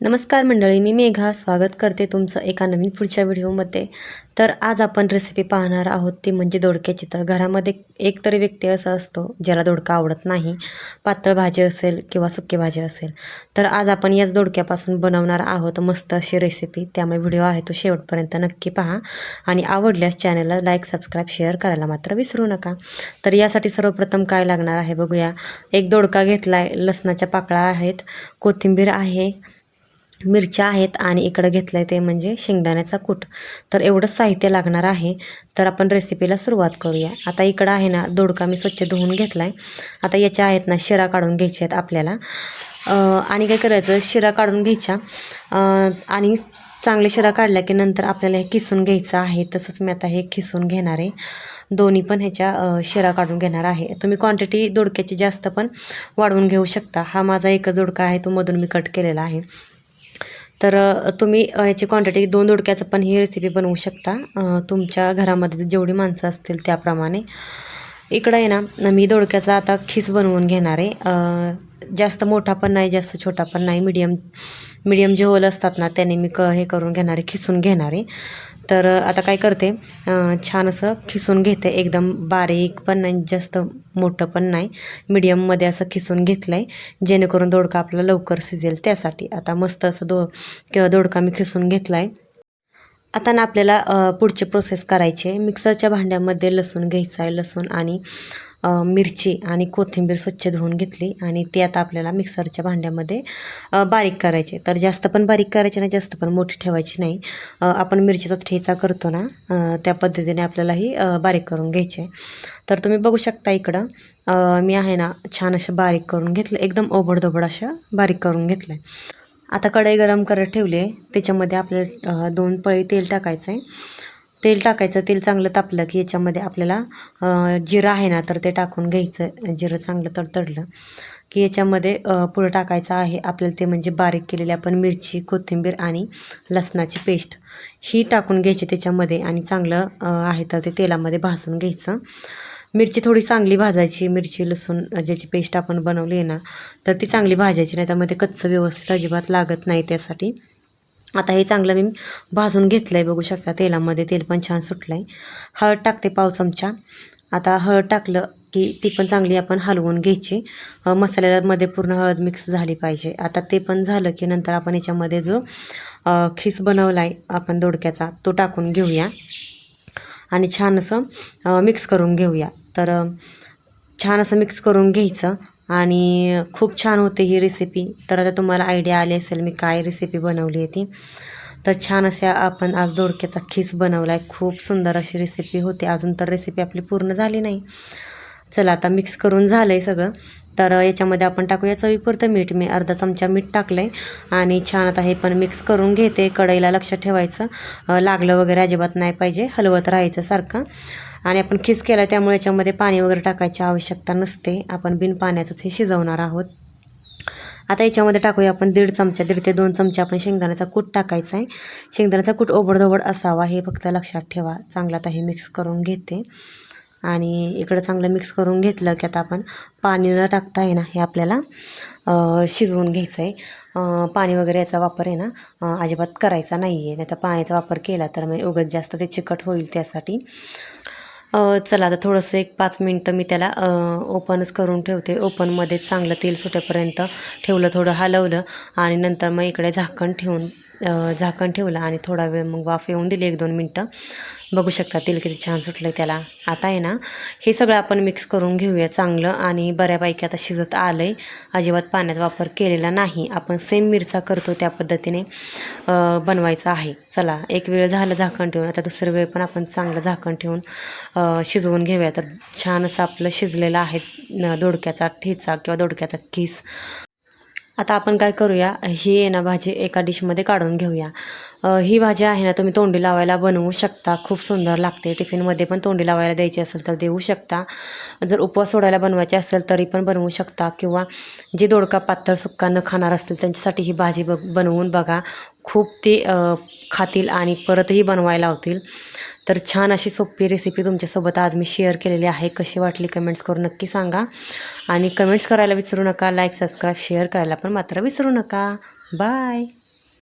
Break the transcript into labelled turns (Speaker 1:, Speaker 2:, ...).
Speaker 1: नमस्कार मंडळी मी मेघा. स्वागत करते तुमचं एका नवीन पुढच्या व्हिडिओमध्ये. तर आज आपण रेसिपी पाहणार आहोत ती म्हणजे दोडक्याची. तर घरामध्ये एक तरी व्यक्ती असा असतो ज्याला दोडका आवडत नाही. पातळ भाजी असेल किंवा सुकी भाजी असेल. तर आज आपण याच दोडक्यापासून बनवणार आहोत मस्त अशी रेसिपी त्यामुळे व्हिडिओ आहे तो शेवटपर्यंत नक्की पहा. आणि आवडल्यास चॅनलला लाईक सबस्क्राईब शेअर करायला मात्र विसरू नका. तर यासाठी सर्वप्रथम काय लागणार आहे बघूया. एक दोडका घेतला आहे लसणाच्या पाकळ्या आहेत कोथिंबीर आहे मिरच्या आहेत आणि इकडं घेतलं आहे ते म्हणजे शेंगदाण्याचा कूट. तर एवढंच साहित्य लागणार आहे. तर आपण रेसिपीला सुरुवात करूया. आता इकडं आहे ना दोडका मी स्वच्छ धुवून घेतला आहे आता याच्या आहेत ना शिरा काढून घ्यायच्या आहेत आपल्याला. आणि काय करायचं शिरा काढून घ्यायच्या. आणि चांगले शिरा काढल्या की नंतर आपल्याला हे किसून घ्यायचं आहे. तसंच मी आता हे किसून घेणार आहे. दोन्ही पण ह्याच्या शिरा काढून घेणार आहे. तुम्ही क्वांटिटी दोडक्याची जास्त पण वाढवून घेऊ शकता. हा माझा एकच दोडका आहे तो मधून मी कट केलेला आहे. तर तुम्ही याची क्वांटिटी दोन दोडक्याचं पण ही रेसिपी बनवू शकता. तुमच्या घरामध्ये जेवढी माणसं असतील त्याप्रमाणे. इकडं आहे ना मी दोडक्याचा आता खीस बनवून घेणार आहे. जास्त मोठा पण नाही जास्त छोटा पण नाही. मीडियम मीडियम जे होल असतात ना त्याने मी क हे करून घेणार आहे खिसून घेणार आहे. तर आता काय करते छान असं खिसून घेते. एकदम बारीक पण नाही जास्त मोठं पण नाही. मीडियममध्ये असं खिसून घेतलं आहे जेणेकरून दोडका आपला लवकर शिजेल त्यासाठी आता मस्त असं दो किंवा दोडका मी खिसून घेतला आहे आता ना आपल्याला पुढची प्रोसेस करायची. आहे मिक्सरच्या भांड्यामध्ये लसूण घ्यायचं आहे लसूण आणि मिरची आणि कोथिंबीर स्वच्छ धुवून घेतली आणि ते आता आपल्याला मिक्सरच्या भांड्यामध्ये बारीक करायचे. तर जास्त पण बारीक करायचे नाही जास्त पण मोठी ठेवायची नाही. आपण मिरचीचा ठेचा करतो ना त्या पद्धतीने आपल्यालाही बारीक करून घ्यायचे. तर तुम्ही बघू शकता इकडं मी आहे ना छान असं बारीक करून घेतलं एकदम ओबडधोबड अशा बारीक करून घेतलं. आहे आता कढई गरम करत ठेवली आहे. त्याच्यामध्ये आपल्याला दोन पळी तेल टाकायचं आहे तेल टाकायचं तेल चांगलं तापलं की याच्यामध्ये आपल्याला जिरं आहे ना तर ते टाकून घ्यायचं. जिरं चांगलं तडतडलं की याच्यामध्ये पुढं टाकायचं आहे आपल्याला ते म्हणजे बारीक केलेली आपण मिरची कोथिंबीर आणि लसणाची पेस्ट ही टाकून घ्यायची त्याच्यामध्ये आणि चांगलं आहे तर ते तेलामध्ये भाजून घ्यायचं. मिरची थोडी चांगली भाजायची मिरची लसूण ज्याची पेस्ट आपण बनवली आहे ना तर ती चांगली भाजायची नाही त्यामध्ये कच्चं व्यवस्थित अजिबात लागत नाही त्यासाठी. आता हे चांगलं मी भाजून घेतलं आहे बघू शकता तेलामध्ये तेल पण छान सुटलं आहे हळद टाकते पाव चमचा. आता हळद टाकलं की ती पण चांगली आपण हलवून घ्यायची. मसाल्यामध्ये पूर्ण हळद मिक्स झाली पाहिजे. आता ते पण झालं की नंतर आपण याच्यामध्ये जो खिस खीस बनवला आहे आपण दोडक्याचा तो टाकून घेऊया. आणि छान असं मिक्स करून घेऊया. तर छान असं मिक्स करून घ्यायचं. आणि खूप छान होते ही रेसिपी तर आता तुम्हाला आयडिया आली असेल मी काय रेसिपी बनवली आहे ती. तर छान अशा आपण आज दोडक्याचा खीस बनवला आहे खूप सुंदर अशी रेसिपी होती. अजून तर रेसिपी आपली पूर्ण झाली नाही. चला आता मिक्स करून झालं आहे सगळं. तर याच्यामध्ये आपण टाकूया चवीपुरतं मीठ. मी अर्धा चमचा मीठ टाकलं आहे आणि छान आता हे पण मिक्स करून घेते. कढईला लक्षात ठेवायचं. लागलं वगैरे अजिबात नाही पाहिजे. हलवत राहायचं सारखं. आणि आपण खिस केला त्यामुळे याच्यामध्ये पाणी वगैरे टाकायची आवश्यकता नसते. आपण बिन पाण्याचंच हे शिजवणार आहोत. आता याच्यामध्ये टाकूया आपण दीड चमचा दीड ते दोन चमचे आपण शेंगदाण्याचा कूट टाकायचा आहे शेंगदाण्याचा कूट ओबडधोबड असावा हे फक्त लक्षात ठेवा. चांगला आता हे मिक्स करून घेते. आणि इकडं चांगलं मिक्स करून घेतलं की आता आपण पाणी न टाकता आहे ना हे आपल्याला शिजवून घ्यायचं आहे पाणी वगैरे याचा वापर आहे ना अजिबात करायचा नाही आहे नाही तर पाण्याचा वापर केला तर मग उगत जास्त ते चिकट होईल त्यासाठी. चला आता थोडंसं एक पाच मिनटं मी त्याला ओपनच करून ठेवते. ओपनमध्ये चांगलं तेल सुटेपर्यंत ठेवलं थोडं हलवलं आणि नंतर मग इकडे झाकण ठेवून झाकण ठेवलं आणि थोडा वेळ मग वाफ येऊन दिली एक दोन मिनटं. बघू शकता तेल किती छान सुटलं आहे त्याला. आता आहे ना हे सगळं आपण मिक्स करून घेऊया चांगलं आणि बऱ्यापैकी आता शिजत आलं आहे अजिबात पाण्याचा वापर केलेला नाही. आपण सेम मिरचा करतो त्या पद्धतीने बनवायचा आहे. चला एक वेळ झालं झाकण ठेवून आता दुसरी वेळ पण आपण चांगलं झाकण ठेवून शिजवून घेऊया. तर छान असं आपलं शिजलेलं आहे दोडक्याचा ठेचा किंवा दोडक्याचा किस. आता आपण काय करूया? ही आहे ना भाजी एका डिशमध्ये काढून घेऊया. ही भाजी आहे ना तुम्ही तोंडी लावायला बनवू शकता. खूप सुंदर लागते. टिफिनमध्ये पण तोंडी लावायला द्यायची असेल तर देऊ शकता. जर उपवास सोडायला बनवायची असेल तरी पण बनवू शकता. किंवा जे दोडका पातळ सुक्का न खाणार असतील त्यांच्यासाठी ही भाजी ब बनवून बघा. खूप ते खातील आणि परतही बनवायला होतील तर छान अशी सोपी रेसिपी तुमच्यासोबत आज मी शेअर केलेली आहे. कशी वाटली कमेंट्स करून नक्की सांगा. आणि कमेंट्स करायला विसरू नका. लाईक सबस्क्राईब शेअर करायला पण मात्र विसरू नका. बाय